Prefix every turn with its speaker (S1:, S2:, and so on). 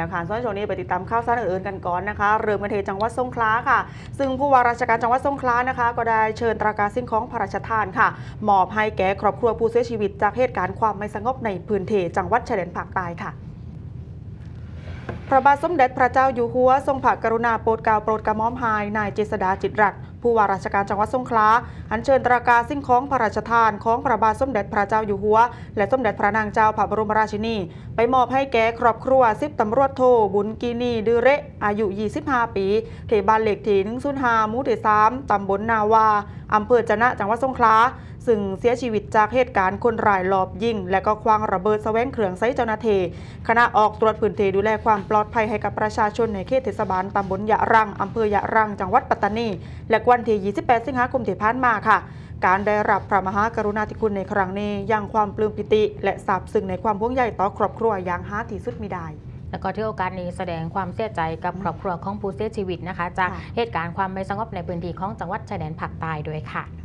S1: แล้วค่ะส่วนช่วงนี้ไปติดตามข่าวสารอื่นๆกันก่อนนะคะ เริ่มกันที่จังหวัดสงขลาค่ะ ซึ่งผู้ว่าราชการจังหวัดสงขลานะคะ ก็ได้เชิญตราการสิ่งของพระราชทานค่ะ มอบให้แก่ครอบครัวผู้เสียชีวิต จากเหตุการณ์ความไม่สงบในพื้นที่จังหวัดชายแดนภาคใต้ค่ะพระบาทสมเด็จพระเจ้าอยู่หัวทรงพระกรุณาโปรดเกล้าโปรดกระหม่อมให้นายเจษดาจิตรรัตน์ผู้ว่าราชการจังหวัดสงขลาอัญเชิญตราการสิ่งของพระราชทานของพระบาทสมเด็จพระเจ้าอยู่หัว และสมเด็จพระนางเจ้าพระบรมราชินี ไปมอบให้แก่ครอบครัวสิบตำรวจโทบุญกีนีดือเระอายุ 25 ปีเทบ้านเหล็กที่105หมู่ที่3ตำบลนาวาอำเภอจะนะจังหวัดสงขลาซึ่งเสียชีวิตจากเหตุการณ์คนร้ายลอบยิง และก็ควางระเบิดแสวงเครื่องใส่เจ้าหน้าที่ขณะออกตรวจพื้นที่ดูแลความปลอดภัยให้กับประชาชนในเขตเทศบาลตำบลยะรังอำเภอยะรังจังหวัดปัตตานีและวันที่ 28 สิงหาคมที่ผ่านมาค่ะ การได้รับพระมหากรุณาธิคุณในครั้งนี้ยังความปลื้มปิติ และซาบซึ้งในความห่วงใยต่อครอบครัวอย่างหาที่สุดมิได้
S2: แล้วก็ที่โอกาสนี้แสดงความเสียใจกับครอบครัวของผู้เสียชีวิตนะคะ จาก
S1: ค่ะ
S2: เหตุการณ์ความไม่สงบในพื้นที่ของจังหวัดชายแดนภาคใต้ด้วยค่ะ